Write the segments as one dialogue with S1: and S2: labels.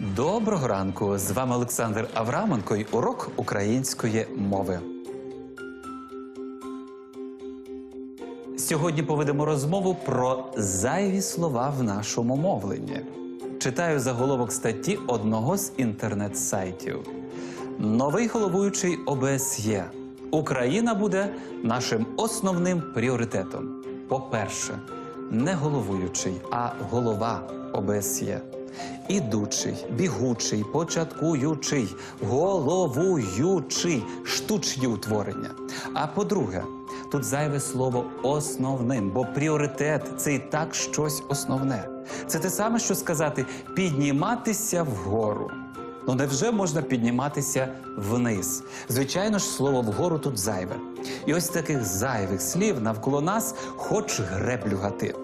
S1: Доброго ранку! З вами Олександр Авраменко і урок української мови. Сьогодні поведемо розмову про зайві слова в нашому мовленні. Читаю заголовок статті одного з інтернет-сайтів. Новий головуючий ОБСЄ. Україна буде нашим основним пріоритетом. По-перше, не головуючий, а голова ОБСЄ. Ідучий, бігучий, початкуючий, головуючий, штучні утворення. А по-друге, тут зайве слово основним, бо пріоритет це і так щось основне. Це те саме, що сказати підніматися вгору. Ну невже можна підніматися вниз? Звичайно ж, слово вгору тут зайве. І ось таких зайвих слів навколо нас хоч греблю гати.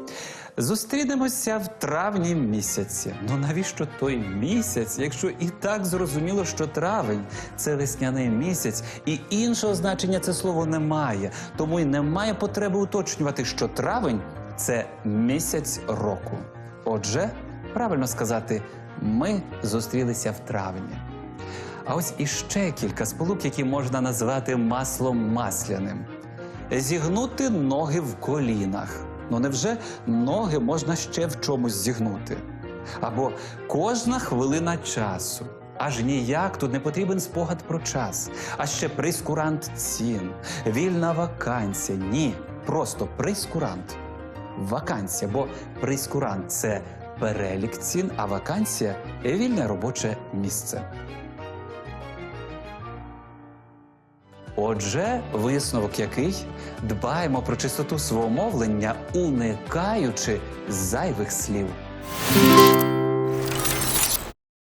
S1: Зустрінемося в травні місяці. Ну навіщо той місяць, якщо і так зрозуміло, що травень це весняний місяць, і іншого значення це слово не має. Тому й немає потреби уточнювати, що травень це місяць року. Отже, правильно сказати, ми зустрілися в травні. А ось іще кілька сполук, які можна назвати маслом масляним. Зігнути ноги в колінах. Ну невже ноги можна ще в чомусь зігнути? Або кожна хвилина часу. Аж ніяк тут не потрібен спогад про час, а ще прискурант цін, вільна вакансія. Ні, просто прискурант. Вакансія, бо прискурант це перелік цін, а вакансія вільне робоче місце. Отже, висновок який дбаємо про чистоту свого мовлення, уникаючи зайвих слів.